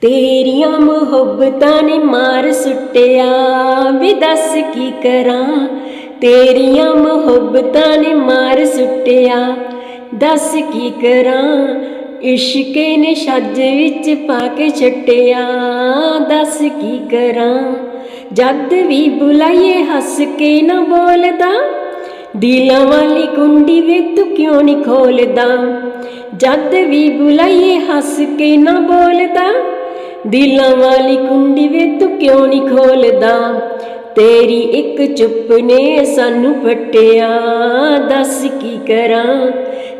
ਤੇਰੀਆਂ ਮੁਹੱਬਤਾਂ ਨੇ ਮਾਰ ਸੁੱਟਿਆ। ਵੀ ਦੱਸ ਕੀ ਕਰਾਂ? ਤੇਰੀਆਂ ਮੁਹੱਬਤਾਂ ਨੇ ਮਾਰ ਸੁੱਟਿਆ। ਦੱਸ ਕੀ ਕਰਾਂ? ਇਸ਼ਕੇ ਨੇ ਛੱਜ ਵਿੱਚ ਪਾ ਕੇ ਛੱਟਿਆ। ਦੱਸ ਕੀ ਕਰਾਂ? ਜਦ ਵੀ ਬੁਲਾਈਏ ਹੱਸ ਕੇ ਨਾ ਬੋਲਦਾ। ਦਿਲਾਂ ਵਾਲੀ ਕੁੰਡੀ ਵੇ ਤੂੰ ਕਿਉਂ ਨਹੀਂ ਖੋਲਦਾ? ਜਦ ਵੀ ਬੁਲਾਈਏ ਹੱਸ ਕੇ ਨਾ ਬੋਲਦਾ। ਦਿਲਾਂ ਵਾਲੀ ਕੁੰਡੀ ਵੇ ਤੂੰ ਕਿਉਂ ਨਹੀਂ ਖੋਲਦਾ? ਤੇਰੀ ਇੱਕ ਚੁੱਪ ਨੇ ਸਾਨੂੰ ਪਟਿਆ ਦੱਸ ਕੀ ਕਰਾਂ?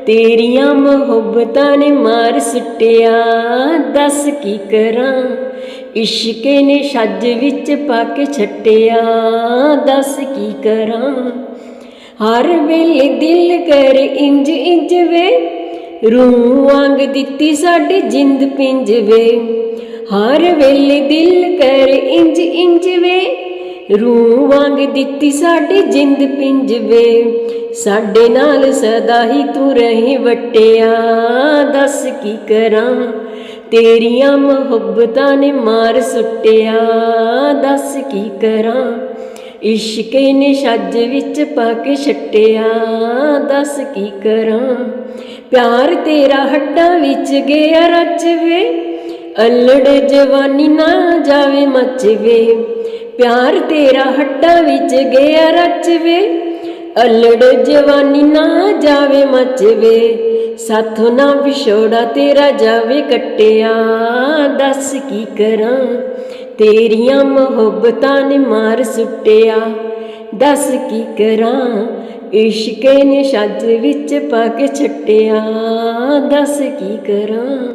ਤੇਰੀਆਂ ਮੁਹੱਬਤਾਂ ਨੇ ਮਾਰ ਸੁੱਟਿਆ। ਦੱਸ ਕੀ ਕਰਾਂ? ਇਸ਼ਕੇ ਨੇ ਛੱਜ ਵਿੱਚ ਪਾ ਕੇ ਛੱਟਿਆ। ਦੱਸ ਕੀ ਕਰਾਂ? ਹਰ ਵੇਲੇ ਦਿਲ ਕਰ ਇੰਜ ਇੰਜ ਵੇ। ਰੂਹ ਵਾਂਗ ਦਿੱਤੀ ਸਾਡੀ ਜਿੰਦ ਪਿੰਜ ਵੇ। ਹਰ ਵੇਲੇ ਦਿਲ ਕਰ ਇੰਜ ਇੰਜ ਵੇ। ਰੂਹ ਵਾਂਗ ਦਿੱਤੀ ਸਾਡੀ ਜਿੰਦ ਪਿੰਜ ਵੇ। ਸਾਡੇ ਨਾਲ ਸਦਾ ਹੀ ਤੂੰ ਰਹੇ ਵਟਿਆ। ਦੱਸ ਕੀ ਕਰਾਂ? ਤੇਰੀਆਂ ਮੁਹੱਬਤਾਂ ਨੇ ਮਾਰ ਸੁੱਟਿਆ। ਦੱਸ ਕੀ ਕਰਾਂ? ਇਸ਼ਕੇ ਨੇ ਛੱਜ ਵਿੱਚ ਪਾ ਕੇ ਛੱਟਿਆ। ਦੱਸ ਕੀ ਕਰਾਂ? ਪਿਆਰ ਤੇਰਾ ਹੱਡਾਂ ਵਿੱਚ ਗਿਆ ਰਚਵੇ ਅਲੜ ਜਵਾਨੀ ਨਾ ਜਾਵੇ ਮੱਚਵੇ, ਪਿਆਰ ਤੇਰਾ ਹੱਟਾਂ ਵਿੱਚ ਗਿਆ ਰਚਵੇ। ਅਲੜ ਜਵਾਨੀ ਨਾ ਜਾਵੇ ਮਚਵੇ, ਸਾਥੋਂ ਨਾ ਵਿਛੋੜਾ ਤੇਰਾ ਜਾਵੇ ਕੱਟਿਆ। ਦੱਸ ਕੀ ਕਰਾਂ, ਤੇਰੀਆਂ ਮੁਹੱਬਤਾਂ ਨੇ ਮਾਰ ਸੁੱਟਿਆ। ਦੱਸ ਕੀ ਕਰਾਂ, ਇਸ਼ਕੇ ਨੇ ਛੱਜ ਵਿੱਚ ਪਾ ਕੇ ਛੱਟਿਆ। ਦੱਸ ਕੀ ਕਰਾਂ।